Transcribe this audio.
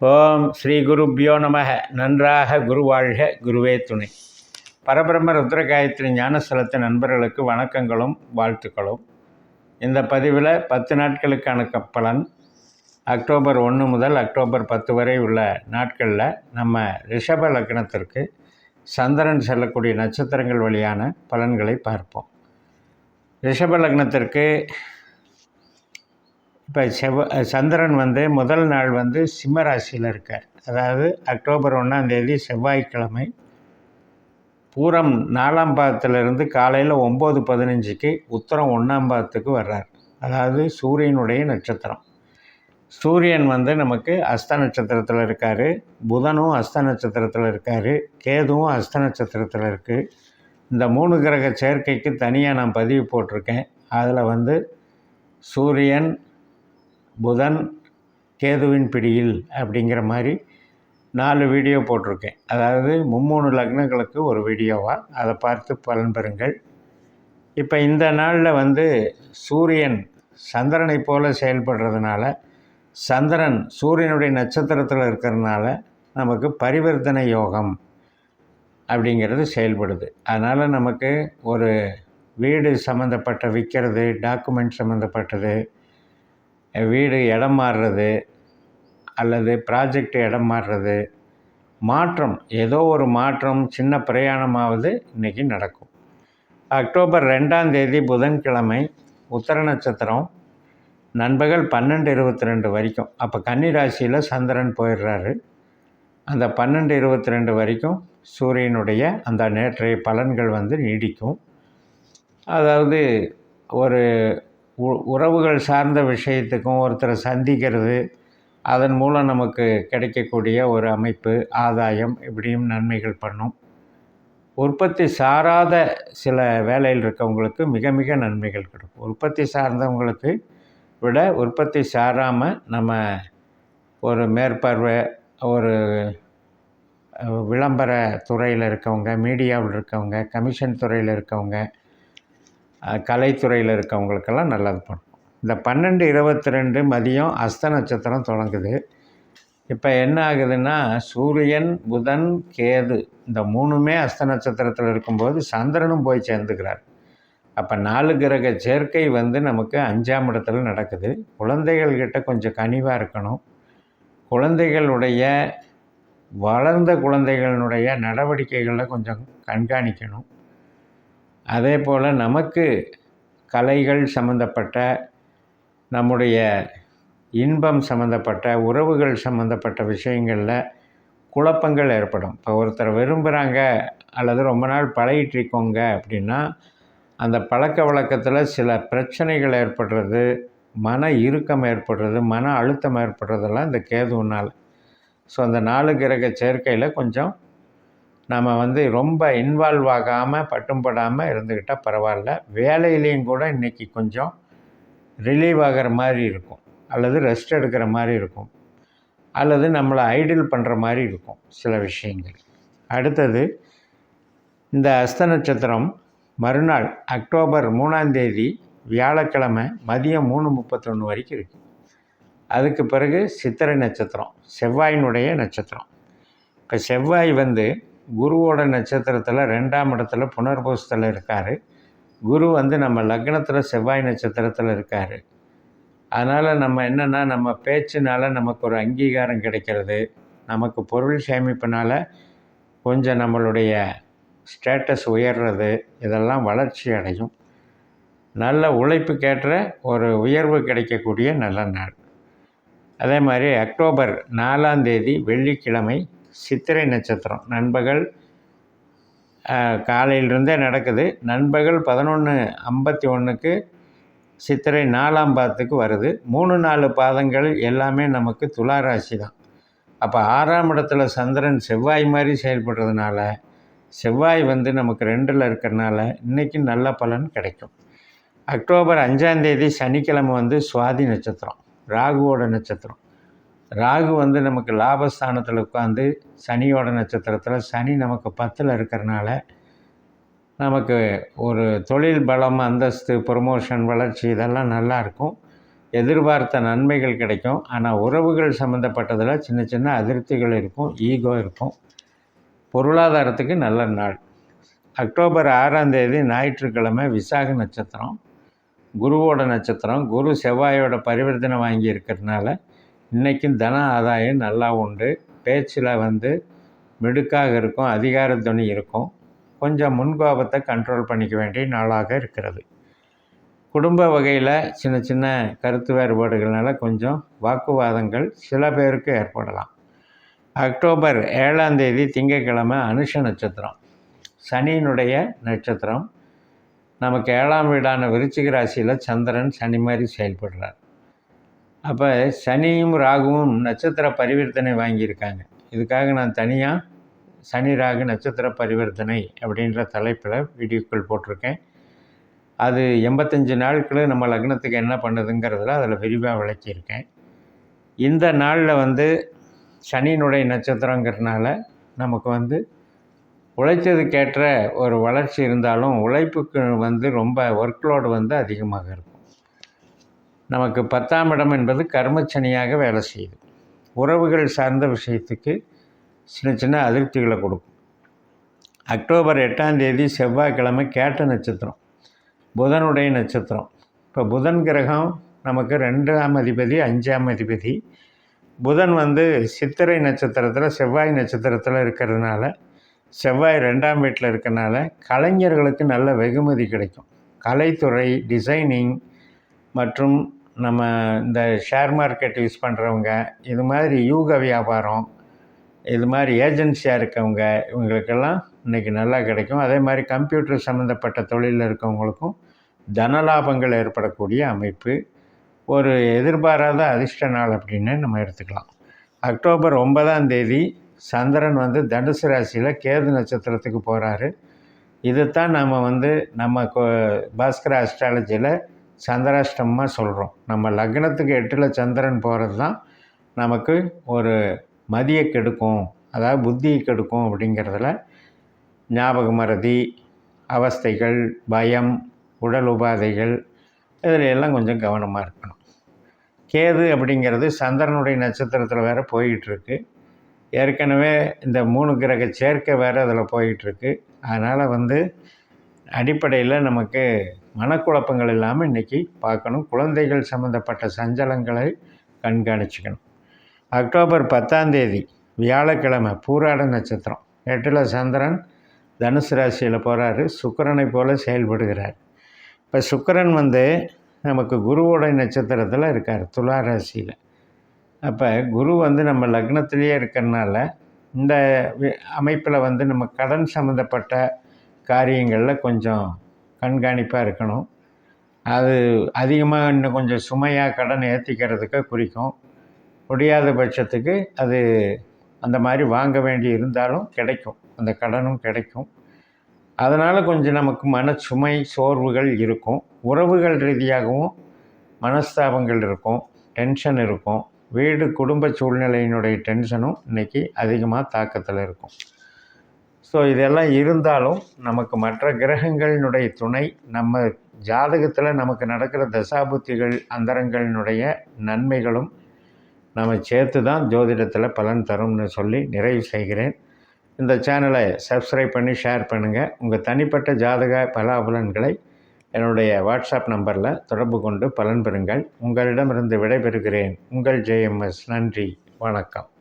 ஓம் ஸ்ரீ குருப்பியோ நமக. நன்றாக குருவாழ்க குருவே துணை. பரபிரம்ம ருத்ரகாயத்ரி ஞானஸ்தலத்தின் நண்பர்களுக்கு வணக்கங்களும் வாழ்த்துக்களும். இந்த பதிவில் பத்து நாட்களுக்கான கப்பலன் பலன் அக்டோபர் ஒன்று முதல் அக்டோபர் பத்து வரை உள்ள நாட்களில் நம்ம ரிஷப லக்னத்திற்கு சந்திரன் செல்லக்கூடிய நட்சத்திரங்கள் வழியான பலன்களை பார்ப்போம். ரிஷப லக்னத்திற்கு இப்போ செவ்வ சந்திரன் வந்து முதல் நாள் வந்து சிம்ம ராசியில் இருக்கார். அதாவது அக்டோபர் ஒன்றாந்தேதி செவ்வாய்க்கிழமை. பூரம் நாலாம் பாதத்திலிருந்து காலையில் ஒம்பது பதினஞ்சுக்கு உத்தரம் ஒன்றாம் பாதத்துக்கு வர்றார். அதாவது சூரியனுடைய நட்சத்திரம். சூரியன் வந்து நமக்கு அஸ்த நட்சத்திரத்தில் இருக்கார். புதனும் அஸ்த நட்சத்திரத்தில் இருக்கார். கேதுவும் அஸ்த நட்சத்திரத்தில் இருக்குது இந்த மூணு கிரக சேர்க்கைக்கு தனியாக நான் பதிவு போட்டிருக்கேன். அதில் வந்து சூரியன் புதன் கேதுவின் பிடியில் அப்படிங்கிற மாதிரி நாலு வீடியோ போட்டிருக்கேன். அதாவது மும்மூணு லக்னங்களுக்கு ஒரு வீடியோவாக அதை பார்த்து பலன் பெறுங்கள். இப்போ இந்த நாளில் வந்து சூரியன் சந்திரனை போல செயல்படுறதுனால சந்திரன் சூரியனுடைய நட்சத்திரத்தில் இருக்கிறதுனால நமக்கு பரிவர்த்தனை யோகம் அப்படிங்கிறது செயல்படுது. அதனால் நமக்கு ஒரு வீடு சம்மந்தப்பட்ட விற்கிறது டாக்குமெண்ட் சம்மந்தப்பட்டது வீடு இடம் மாறுறது அல்லது ப்ராஜெக்ட் இடம் மாறுறது மாற்றம் ஏதோ ஒரு மாற்றம் சின்ன பிரயாணமாவது இன்றைக்கி நடக்கும். அக்டோபர் ரெண்டாம் தேதி புதன்கிழமை உத்தர நட்சத்திரம் நண்பகல் பன்னெண்டு இருபத்தி ரெண்டு வரைக்கும். அப்போ கன்னி ராசியில் சந்திரன் போயிடுறாரு. அந்த பன்னெண்டு இருபத்தி ரெண்டு வரைக்கும் சூரியனுடைய அந்த நேற்றைய பலன்கள் வந்து நீடிக்கும். அதாவது ஒரு உ- உறவுகள் சார்ந்த விஷயத்துக்கும் ஒருத்தரை சந்திக்கிறது அதன் மூலம் நமக்கு கிடைக்கக்கூடிய ஒரு அமைப்பு ஆதாயம் இப்படியும் நன்மைகள் பண்ணும். உற்பத்தி சாராத சில வேலையில் இருக்கவங்களுக்கு மிக மிக நன்மைகள் கிடைக்கும். உற்பத்தி சார்ந்தவங்களுக்கு விட உற்பத்தி சாராமல் நம்ம ஒரு மேற்பார்வை ஒரு விளம்பர துறையில் இருக்கவங்க மீடியாவில் இருக்கவங்க கமிஷன் துறையில் இருக்கவங்க கலைத்துறையில் இருக்கவங்களுக்கெல்லாம் நல்லது பண்ணும் இந்த பன்னெண்டு இருபத்தி ரெண்டு மதியம் அஸ்த நட்சத்திரம் தொடங்குது. இப்போ என்ன ஆகுதுன்னா சூரியன் புதன் கேது இந்த மூணுமே அஸ்த நட்சத்திரத்தில் இருக்கும்போது சந்திரனும் போய் சேர்ந்துக்கிறார். அப்போ நாலு கிரக சேர்க்கை வந்து நமக்கு அஞ்சாம் இடத்துல நடக்குது. குழந்தைகள்கிட்ட கொஞ்சம் கனிவாக இருக்கணும். குழந்தைகளுடைய வளர்ந்த குழந்தைகளினுடைய நடவடிக்கைகளை கொஞ்சம் கண்காணிக்கணும். அதே போல் நமக்கு கலைகள் சம்மந்தப்பட்ட நம்முடைய இன்பம் சம்மந்தப்பட்ட உறவுகள் சம்மந்தப்பட்ட விஷயங்களில் குழப்பங்கள் ஏற்படும். இப்போ ஒருத்தர் விரும்புகிறாங்க அல்லது ரொம்ப நாள் பழகிட்டு இருக்கோங்க அப்படின்னா அந்த பழக்க வழக்கத்தில் சில பிரச்சனைகள் ஏற்படுறது மன இறுக்கம் ஏற்படுறது மன அழுத்தம் ஏற்படுறதெல்லாம் இந்த கேதுனால் ஸோ அந்த நாலு கிரக சேர்க்கையில் கொஞ்சம் நம்ம வந்து ரொம்ப இன்வால்வ் ஆகாமல் பட்டும் படாமல் இருந்துக்கிட்டால் பரவாயில்ல. வேலையிலையும் கூட இன்றைக்கி கொஞ்சம் ரிலீவ் ஆகிற மாதிரி இருக்கும். அல்லது ரெஸ்ட் எடுக்கிற மாதிரி இருக்கும். அல்லது நம்மளை ஐடில் பண்ணுற மாதிரி இருக்கும் சில விஷயங்கள். அடுத்தது இந்த அஸ்த நட்சத்திரம் மறுநாள் அக்டோபர் மூணாம் தேதி வியாழக்கிழமை மதியம் மூணு முப்பத்தொன்று வரைக்கும் இருக்குது அதுக்கு பிறகு சித்திரை நட்சத்திரம் செவ்வாயினுடைய நட்சத்திரம். இப்போ செவ்வாய் வந்து குருவோட நட்சத்திரத்தில் ரெண்டாம் இடத்துல புனர்பூசத்தில் இருக்கார். குரு வந்து நம்ம லக்னத்தில் செவ்வாய் நட்சத்திரத்தில் இருக்கார். அதனால் நம்ம என்னென்னா நம்ம பேச்சுனால நமக்கு ஒரு அங்கீகாரம் கிடைக்கிறது. நமக்கு பொருள் சேமிப்பினால் கொஞ்சம் நம்மளுடைய ஸ்டேட்டஸ் உயர்றது இதெல்லாம் வளர்ச்சி அடையும். நல்ல உழைப்புக்கேற்ற ஒரு உயர்வு கிடைக்கக்கூடிய நல்ல நாள். அதே மாதிரி அக்டோபர் நாலாம் தேதி வெள்ளிக்கிழமை சித்திரை நட்சத்திரம். நண்பகல் காலையிலிருந்தே நடக்குது. நண்பகல் பதினொன்று ஐம்பத்தி ஒன்றுக்கு சித்திரை நாலாம் பாதத்துக்கு வருது. மூணு நாலு பாதங்கள் எல்லாமே நமக்கு துலா ராசி தான். அப்போ ஆறாம் இடத்துல சந்திரன் செவ்வாய் மாதிரி செயல்படுறதுனால செவ்வாய் வந்து நமக்கு ரெண்டில் இருக்கிறனால இன்றைக்கி நல்ல பலன் கிடைக்கும். அக்டோபர் அஞ்சாந்தேதி சனிக்கிழமை வந்து சுவாதி நட்சத்திரம் ராகுவோட நட்சத்திரம். ராகு வந்து நமக்கு லாபஸ்தானத்தில் உட்காந்து சனியோட நட்சத்திரத்தில் சனி நமக்கு பத்தில் இருக்கிறனால நமக்கு ஒரு தொழில் பலம் அந்தஸ்து ப்ரொமோஷன் வளர்ச்சி இதெல்லாம் நல்லாயிருக்கும் எதிர்பார்த்த நன்மைகள் கிடைக்கும். ஆனால் உறவுகள் சம்மந்தப்பட்டதில் சின்ன சின்ன அதிருப்திகள் இருக்கும் ஈகோ இருக்கும். பொருளாதாரத்துக்கு நல்ல நாள். அக்டோபர் ஆறாம் தேதி ஞாயிற்றுக்கிழமை விசாக நட்சத்திரம் குருவோட நட்சத்திரம் குரு செவ்வாயோட பரிவர்த்தனை வாங்கி இருக்கிறதுனால இன்றைக்கும் தன ஆதாயம் நல்லா உண்டு. பேச்சில் வந்து மிடுக்காக இருக்கும் அதிகார துணி இருக்கும். கொஞ்சம் முன்கோபத்தை கண்ட்ரோல் பண்ணிக்க வேண்டிய நாளாக இருக்கிறது. குடும்ப வகையில் சின்ன சின்ன கருத்து வேறுபாடுகள்னால கொஞ்சம் வாக்குவாதங்கள் சில பேருக்கு ஏற்படலாம். அக்டோபர் ஏழாம் தேதி திங்கட்கிழமை அனுஷ நட்சத்திரம். சனியினுடைய நட்சத்திரம். நமக்கு ஏழாம் வீடான விருச்சிக ராசியில் சந்திரன் சனி மாதிரி செயல்படுறார். அப்போ சனியும் ராகுவும் நட்சத்திர பரிவர்த்தனை வாங்கியிருக்காங்க. இதுக்காக நான் தனியாக சனி ராகு நட்சத்திர பரிவர்த்தனை அப்படின்ற தலைப்பில் வீடியோக்கள் போட்டிருக்கேன். அது எண்பத்தஞ்சு நாட்கள் நம்ம லக்னத்துக்கு என்ன பண்ணுதுங்கிறதுல அதில் விரிவாக விளக்கியிருக்கேன். இந்த நாளில் வந்து சனியினுடைய நட்சத்திரங்கிறதுனால நமக்கு வந்து உழைச்சதுக்கேற்ற ஒரு வளர்ச்சி இருந்தாலும் உழைப்புக்கு வந்து ரொம்ப ஒர்க்லோடு வந்து அதிகமாக இருக்கும். நமக்கு பத்தாம் இடம் என்பது கர்மச்சனியாக வேலை செய்யுது. உறவுகள் சார்ந்த விஷயத்துக்கு சின்ன சின்ன அதிருப்திகளை கொடுக்கும். அக்டோபர் எட்டாம் தேதி செவ்வாய்க்கிழமை கேட்ட நட்சத்திரம் புதனுடைய நட்சத்திரம். இப்போ புதன் கிரகம் நமக்கு ரெண்டாம் அதிபதி அஞ்சாம் அதிபதி. புதன் வந்து சித்திரை நட்சத்திரத்தில் செவ்வாய் நட்சத்திரத்தில் இருக்கிறதுனால செவ்வாய் ரெண்டாம் வீட்டில் இருக்கிறனால கலைஞர்களுக்கு நல்ல வெகுமதி கிடைக்கும். கலைத்துறை டிசைனிங் மற்றும் நம்ம இந்த ஷேர் மார்க்கெட் யூஸ் பண்ணுறவங்க இது மாதிரி யூக வியாபாரம் இது மாதிரி ஏஜென்சியாக இருக்கவங்க இவங்களுக்கெல்லாம் இன்றைக்கி நல்லா கிடைக்கும். அதே மாதிரி கம்ப்யூட்டர் சம்மந்தப்பட்ட தொழிலில் இருக்கவங்களுக்கும் தனலாபங்கள் ஏற்படக்கூடிய அமைப்பு. ஒரு எதிர்பாராத அதிர்ஷ்ட நாள் அப்படின்னு நம்ம எடுத்துக்கலாம். அக்டோபர் ஒன்பதாம் தேதி சந்திரன் வந்து தனுசு ராசியில் கேது நட்சத்திரத்துக்கு போகிறாரு இதைத்தான் நம்ம வந்து நம்ம பாஸ்கர அஸ்ட்ராலஜியில் சந்திராஷ்டமமாக சொல்கிறோம் நம்ம லக்னத்துக்கு எட்டில் சந்திரன் போகிறது தான் நமக்கு ஒரு மதியை கெடுக்கும். அதாவது புத்தியை கெடுக்கும் அப்படிங்கிறதுல ஞாபக மறதி அவஸ்தைகள் பயம் உடல் உபாதைகள் இதில் எல்லாம் கொஞ்சம் கவனமாக இருக்கணும். கேது அப்படிங்கிறது சந்திரனுடைய நட்சத்திரத்தில் வேறு போயிட்டுருக்கு. ஏற்கனவே இந்த மூணு கிரக சேர்க்கை வேறு அதில் போயிட்டுருக்கு. அதனால் வந்து அடிப்படையில் நமக்கு மனக்குழப்பங்கள் இல்லாமல் இன்றைக்கி பார்க்கணும். குழந்தைகள் சம்மந்தப்பட்ட சஞ்சலங்களை கண்காணிச்சுக்கணும். அக்டோபர் பத்தாந்தேதி வியாழக்கிழமை பூராட நட்சத்திரம். எட்டில் சந்திரன் தனுசு ராசியில் போகிறாரு சுக்கரனை போல் செயல்படுகிறார். இப்போ சுக்கரன் வந்து நமக்கு குருவோட நட்சத்திரத்தில் இருக்கார் துலா ராசியில். அப்போ குரு வந்து நம்ம லக்னத்திலேயே இருக்கிறனால இந்த அமைப்பில் வந்து நம்ம கடன் சம்மந்தப்பட்ட காரியங்களில் கொஞ்சம் கண்காணிப்பாக இருக்கணும். அது அதிகமாக இன்னும் கொஞ்சம் சுமையாக கடன் ஏற்றிக்கிறதுக்கு குறிக்கும். முடியாத பட்சத்துக்கு அது அந்த மாதிரி வாங்க வேண்டி இருந்தாலும் கிடைக்கும். அந்த கடனும் கிடைக்கும். அதனால் கொஞ்சம் நமக்கு மன சுமை சோர்வுகள் இருக்கும். உறவுகள் ரீதியாகவும் மனஸ்தாபங்கள் இருக்கும். டென்ஷன் இருக்கும். வீடு குடும்ப சூழ்நிலையினுடைய டென்ஷனும் இன்றைக்கி அதிகமாக தாக்கத்தில் இருக்கும். ஸோ இதெல்லாம் இருந்தாலும் நமக்கு மற்ற கிரகங்களினுடைய துணை நம்ம ஜாதகத்தில் நமக்கு நடக்கிற தசாபுத்திகள் அந்தரங்களினுடைய நன்மைகளும் நம்ம சேர்த்து தான் ஜோதிடத்தில் பலன் தரும்னு சொல்லி நிறைவு செய்கிறேன். இந்த சேனலை சப்ஸ்கிரைப் பண்ணி ஷேர் பண்ணுங்கள் உங்கள் தனிப்பட்ட ஜாதக பலாபலன்களை என்னுடைய வாட்ஸ்அப் நம்பரில் தொடர்பு கொண்டு பலன் பெறுங்கள். உங்களிடமிருந்து விடைபெறுகிறேன். உங்கள் ஜேஎம்எஸ் நன்றி. வணக்கம்.